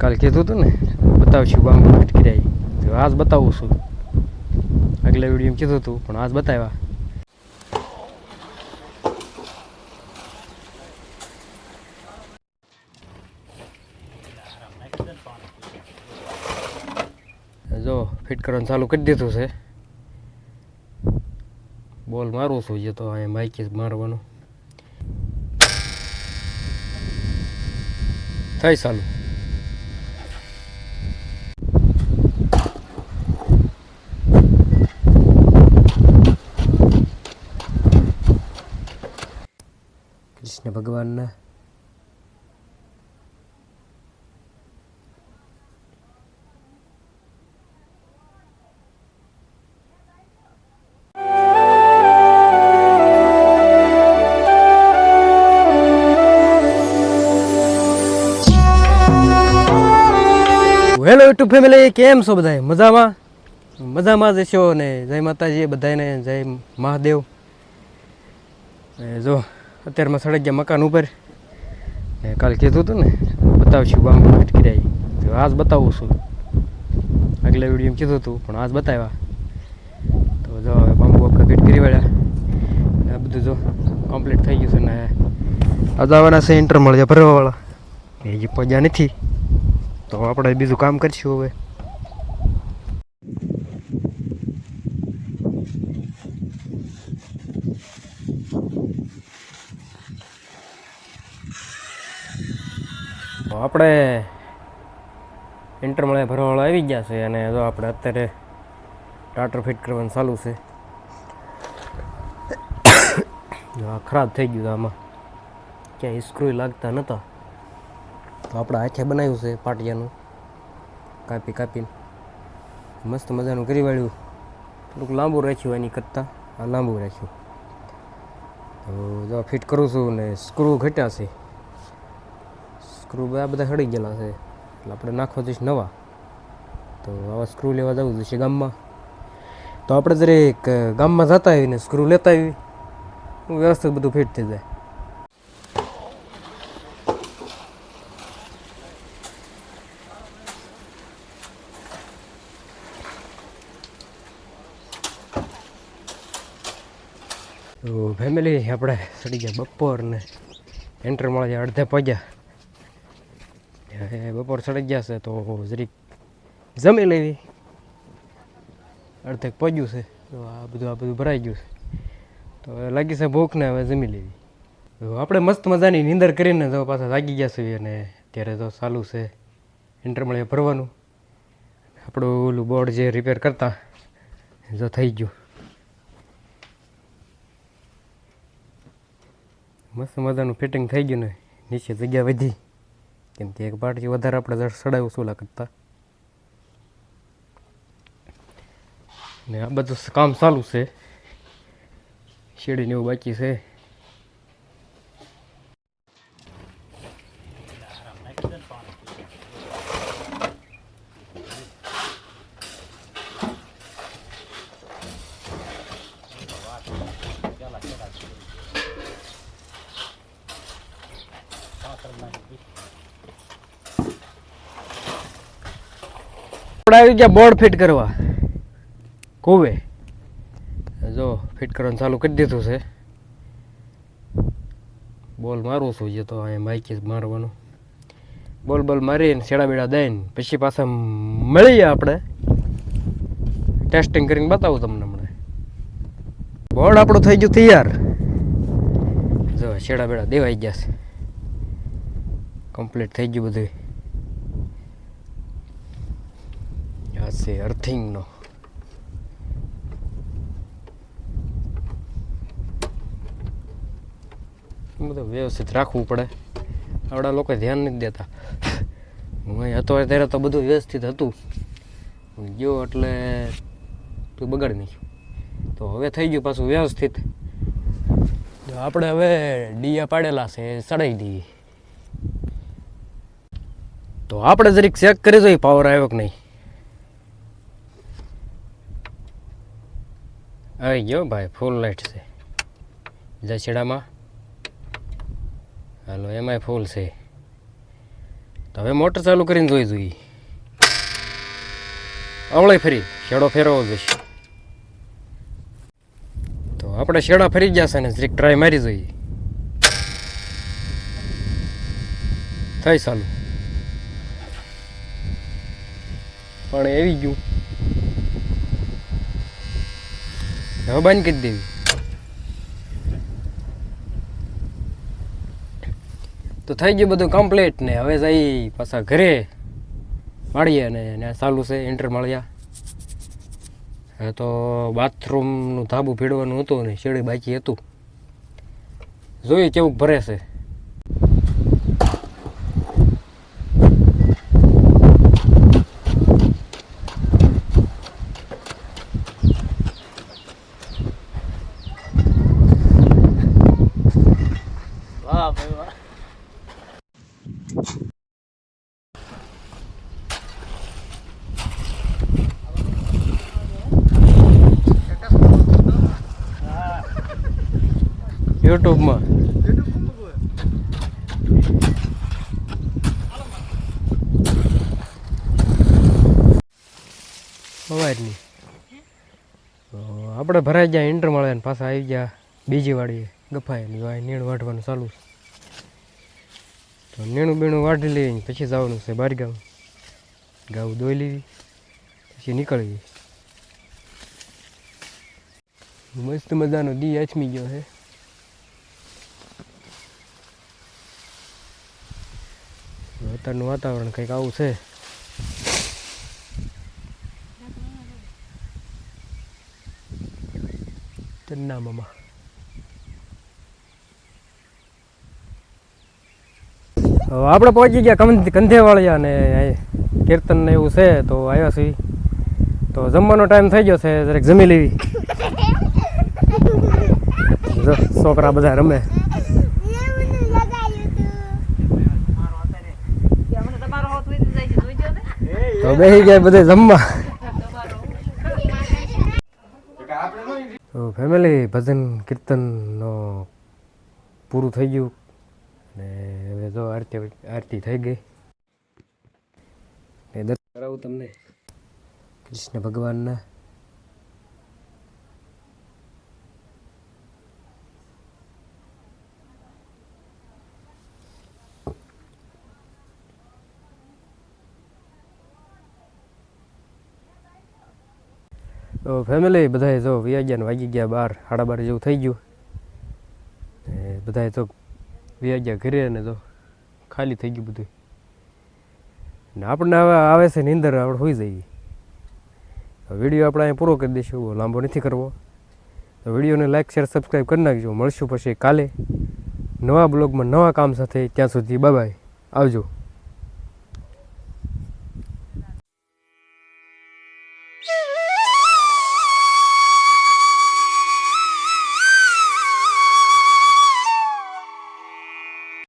કાલ કીધું હતું ને, બતાવશું બાંબુ ફિટ કર્યા તો આજ બતાવું છું. આગલા વીડિયો કીધું હતું પણ આજ બતાવ્યા. જો ફિટ કરવાનું ચાલુ કરી દીધું છે. બોલ મારું છું જે તો અહીંયા માઇક મારવાનું. થઈ ચાલુ કૃષ્ણ ભગવાનના? હેલો યુટ્યુબ ફેમિલી, કેમ છો બધા મજામાં? મજામાં જ છો ને? જય માતાજી બધાને જય મહાદેવ. જો અત્યારમાં સડક ગયા મકાન ઉપર. ને કાલ કીધું હતું ને, બતાવશું બાંબુ ફિટ કર્યા તો આજ બતાવું છું. આગલા વીડિયો કીધું હતું, પણ આજ બતાવ્યા. તો જો હવે બાંબુ આપણે ફિટ કરી વળ્યા. આ બધું જો કમ્પ્લીટ થઈ ગયું છે ને આજ આવવાના છે ઇન્ટર મળ્યા ભરવાવાળા. એ હજી પહોંચ્યા નથી. તો આપણે બીજું કામ કરશું હવે. આપણે ઇન્ટર મળે ભરવાવાળા આવી ગયા છે અને જો આપણે અત્યારે ટાટર ફિટ કરવાનું ચાલુ છે. ખરાબ થઈ ગયું આમાં. ક્યાંય સ્ક્રૂ લાગતા નહોતા તો આપણે હાથે બનાવ્યું છે પાટિયાનું. કાપી કાપીને. મસ્ત મજાનું કરી વાળ્યું. થોડુંક લાંબુ રાખ્યું એની કરતાં. આ લાંબુ રાખ્યું. તો જો ફિટ કરું છું ને સ્ક્રૂ ઘટ્યા છે. સ્ક્રૂ આ બધા સડી ગયેલા છે. એટલે આપણે નાખવા જઈશ નવા. તો આવા સ્ક્રૂ લેવા જવું જશે ગામમાં. તો આપણે દરેક ગામમાં જતા આવીને સ્ક્રૂ લેતા આવી વ્યવસ્થિત બધું ફિટ થઈ જાય. તો ફેમિલી આપણે સડી ગયા બપોર ને એન્ટર મળે અડધે પહોંચ્યા બપોર સડી ગયા છે તો જરીક જમી લેવી. અડધેક પહોંચ્યું છે, તો આ બધું આ બધું ભરાઈ ગયું છે. તો હવે લાગી છે ભૂખ ને હવે જમી લેવી. આપણે મસ્ત મજાની નીંદર કરીને તો પાછા લાગી ગયા છીએ અને અત્યારે તો ચાલુ છે એન્ટર મળે ભરવાનું. આપણું ઓલું બોર્ડ જે રિપેર કરતા, જો થઈ ગયું. મસ્ત મજાનું ફિટિંગ થઈ ગયું ને, નીચે જગ્યા વધી. કેમ કે એક પાટથી વધારે આપણે સડાયું સોલા કરતા? ને આ બધું કામ ચાલુ છે. શેડીને એવું બાકી છે. આપણે આવી ગયા, બોર્ડ ફિટ કરવા. કોવે? જો, ફિટ કરવાનું ચાલુ કરી દીધું છે. બોલ મારું છું જે તો અહીંયા માઇક મારવાનું. બોલ બોલ, મારીને છેડા બેડા દઈને પછી પાછા મળીએ આપણે. ટેસ્ટિંગ કરીને બતાવું તમને હમણાં. બોર્ડ આપણું થઈ ગયું તૈયાર. જો છેડા બેડા દેવાઈ ગયા છે. કમ્પ્લીટ થઈ ગયું બધું આ છે અર્થિંગનો બધું વ્યવસ્થિત રાખવું પડે. આવડા લોકો ધ્યાન નથી દેતા. હું અહીં હતો ત્યારે તો બધું વ્યવસ્થિત હતું. ગયો એટલે તું બગાડી નહીં. તો હવે થઈ ગયું પાછું વ્યવસ્થિત. આપણે હવે ડીયા પાડેલા છે, સડાઈ દઈએ. તો આપણે જરીક ચેક કરી જોઈએ પાવર આવ્યો કે નહીં. આવી ગયો ભાઈ ફૂલ લાઇટ છે. બીજા છેડામાં. હાલો, એમાંય ફૂલ છે. તો હવે મોટર ચાલુ કરીને જોઈ જોઈએ અવળે ફરી શેડો ફેરવો જશે તો આપણે શેડા ફરી ગયા છે ને, જરીક ટ્રાય મારી જોઈએ. થઈ ચાલુ. પણ એવી ગયું. હવે બંધ કરી દેવી. તો થઈ ગયું બધું કમ્પ્લીટ ને હવે જઈ પાછા ઘરે માળીએ ને ચાલુ છે એન્ટર મળ્યા. હવે તો બાથરૂમનું ધાબું ભેડવાનું હતું ને શેડી બાકી હતું. જોઈએ કેવું ભરે છે. યુટ્યુબમાં. અવાજની આપણે ભરાઈ ગયા ઇન્ટર મળે ને પાછા આવી ગયા, બીજી વાડીએ ગફાયેલી હોય નીણ વાઢવાનું ચાલુ છે. તો નીણું બીણું વાઢી લઈને પછી જવાનું છે બાર ગામ ગાઉ દોઈ લીધી, પછી નીકળવી મસ્ત મજાનો દી આચમી ગયો છે. અત્યારનું વાતાવરણ કંઈક આવું છે. ચન્ના હવે આપણે પહોંચી ગયા કંધ કંધેવાળિયા ને કીર્તન ને એવું છે તો આવ્યા છીએ. તો જમવાનો ટાઈમ થઈ ગયો છે, જરાક જમી લેવી. છોકરા બધા રમે તમારો હોત વીતી જાય છે જોઈજો ને તો બેસી ગયા બધે જમવા. તો ફેમિલી ભજન, કીર્તનનો પૂરું થઈ ગયું. ને હવે જો આરતી આરતી થઈ ગઈ. ને દર્શન કરાવું તમને. કૃષ્ણ ભગવાનના. તો ફેમિલી બધાએ જો વ્યાગ્યા ને વાગી ગયા બાર, સાડા બાર જેવું થઈ ગયું. એ બધાએ તો વ્યાગ્યા ઘરે ને તો ખાલી થઈ ગયું બધું ને આપણને હવે આવે છે નીંદર, આપણે હોઈ જઈએ. વીડિયો આપણે અહીંયા પૂરો કરી દઈશું લાંબો નથી કરવો. તો વિડીયોને લાઈક શેર સબસ્ક્રાઈબ કરી નાખજો. મળશું પછી કાલે નવા બ્લોગમાં નવા કામ સાથે. ત્યાં સુધી બાય આવજો.